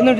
ഒന്ന്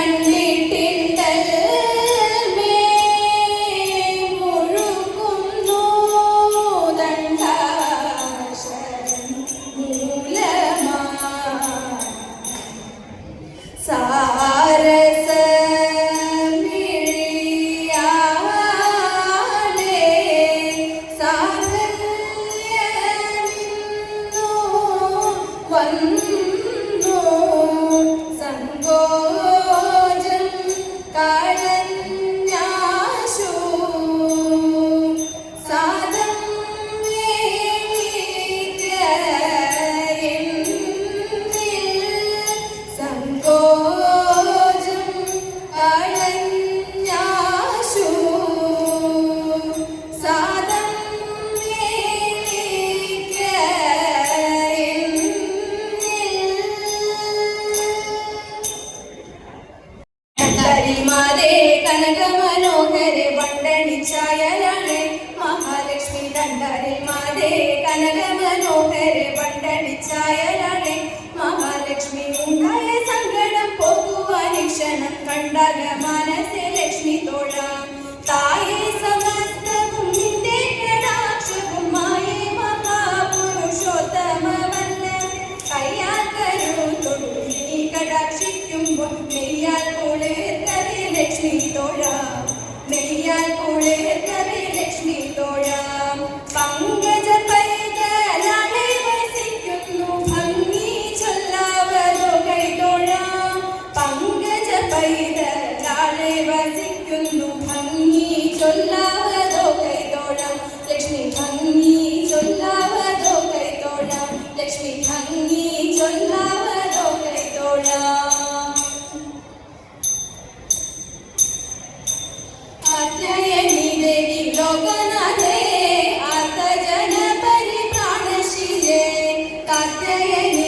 Thank you. Lord God. yeah.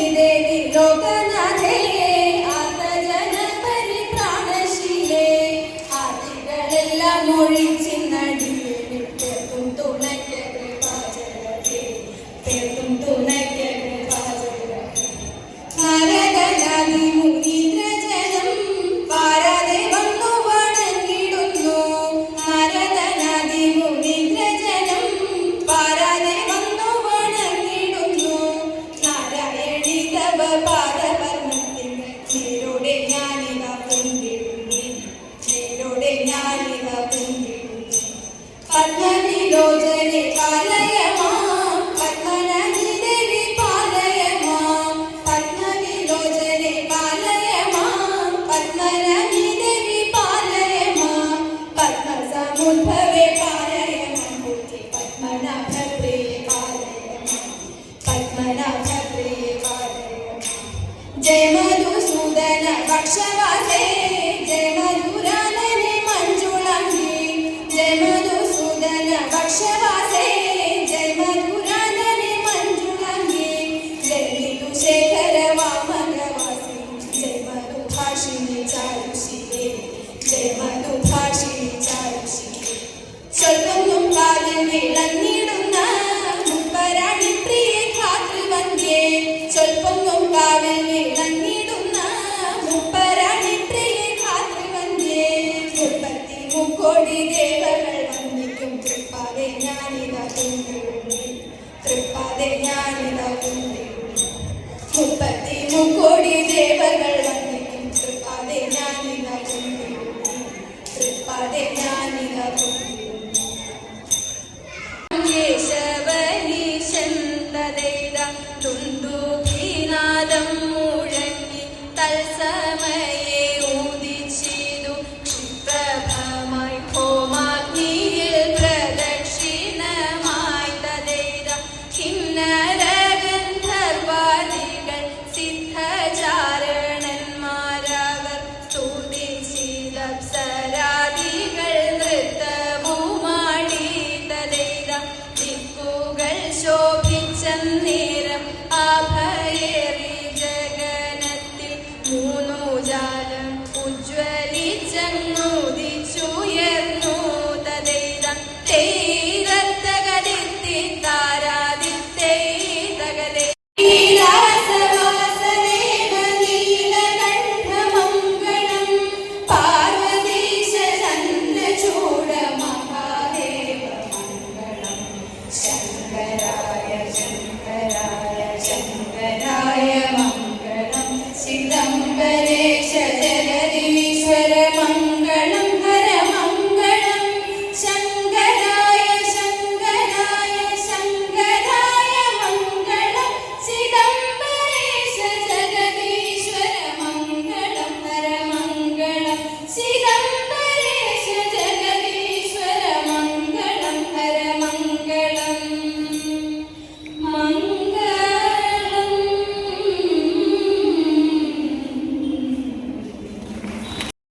ദക്ഷവാസേ ജമദുരാനനെ മഞ്ജുളാഹി ജമദുസൂദന ഭക്ഷവാസേ ജമദുരാനനെ മഞ്ജുളാഹി ജയതു ശേഖര വാമനവാസി ജയമതു ഭാഷിണി ചാരുഷികേ ജയമതു ഭാഷിണി ചാരുഷികേ. സ്വൽപ്പം കാലം വിളങ്ങ